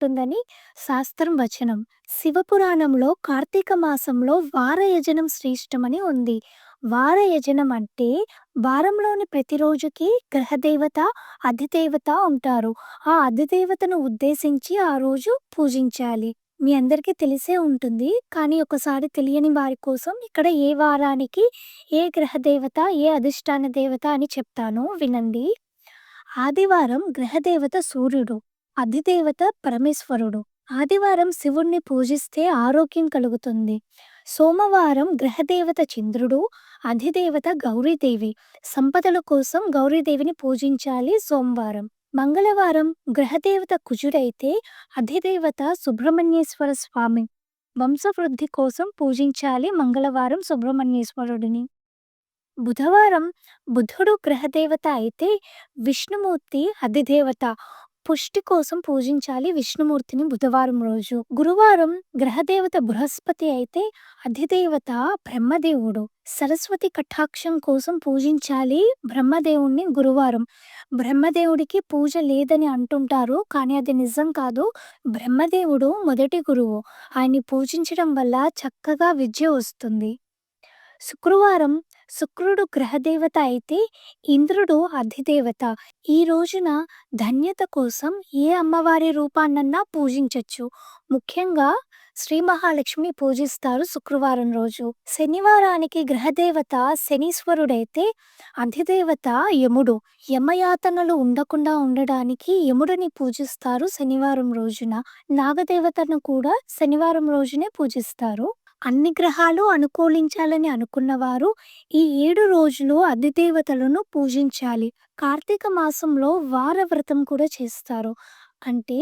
ఉంటుందని శాస్త్రం వచనం. శివపురాణంలో కార్తీక మాసంలో వారయజనం శ్రేష్టమని ఉంది. వారయజనం అంటే వారంలోని ప్రతిరోజుకి గ్రహదేవత, అధిదేవత ఉంటారు. ఆ అధిదేవతను ఉద్దేశించి ఆ రోజు పూజించాలి. మీ అందరికీ తెలిసే ఉంటుంది. కానీ ఒకసారి తెలియని వారి కోసం ఇక్కడ ఏ వారానికి ఏ గ్రహదేవత, ఏ అధిష్టాన దేవత అని చెప్తాను వినండి. ఆదివారం గ్రహదేవత సూర్యుడు. అధిదేవత పరమేశ్వరుడు. ఆదివారం శివుణ్ణి పూజిస్తే ఆరోగ్యం కలుగుతుంది. సోమవారం గ్రహదేవత చంద్రుడు. అధిదేవత గౌరీదేవి. సంపదల కోసం గౌరీదేవిని పూజించాలి సోమవారం. మంగళవారం గ్రహదేవత కుజుడైతే అధిదేవత సుబ్రహ్మణ్యేశ్వర స్వామి. వంశవృద్ధి కోసం పూజించాలి మంగళవారం సుబ్రహ్మణ్యేశ్వరుడిని. బుధవారం బుధుడు గ్రహదేవత అయితే విష్ణుమూర్తి అధిదేవత. పుష్టి కోసం పూజించాలి విష్ణుమూర్తిని బుధవారం రోజు. గురువారం గ్రహదేవత బృహస్పతి అయితే అధిదేవత బ్రహ్మదేవుడు. సరస్వతి కటాక్షం కోసం పూజించాలి బ్రహ్మదేవుణ్ణి గురువారం. బ్రహ్మదేవుడికి పూజ లేదని అంటుంటారు. కానీ అది నిజం కాదు. బ్రహ్మదేవుడు మొదటి గురువు. ఆయన్ని పూజించడం వల్ల చక్కగా విద్య వస్తుంది. శుక్రవారం శుక్రుడు గ్రహదేవత అయితే ఇంద్రుడు అధిదేవత. ఈ రోజున ధన్యత కోసం ఏ అమ్మవారి రూపాన్నన్నా పూజించొచ్చు. ముఖ్యంగా శ్రీ మహాలక్ష్మి పూజిస్తారు శుక్రవారం రోజు. శనివారానికి గ్రహదేవత శనీశ్వరుడైతే అధిదేవత యముడు. యమయాతనలు ఉండకుండా ఉండడానికి యముడిని పూజిస్తారు శనివారం రోజున. నాగదేవతను కూడా శనివారం రోజునే పూజిస్తారు. అన్ని గ్రహాలు అనుకూలించాలని అనుకున్నవారు ఈ ఏడు రోజులు అధిదేవతలను పూజించాలి. కార్తీక మాసంలో వార వ్రతం కూడా చేస్తారు. అంటే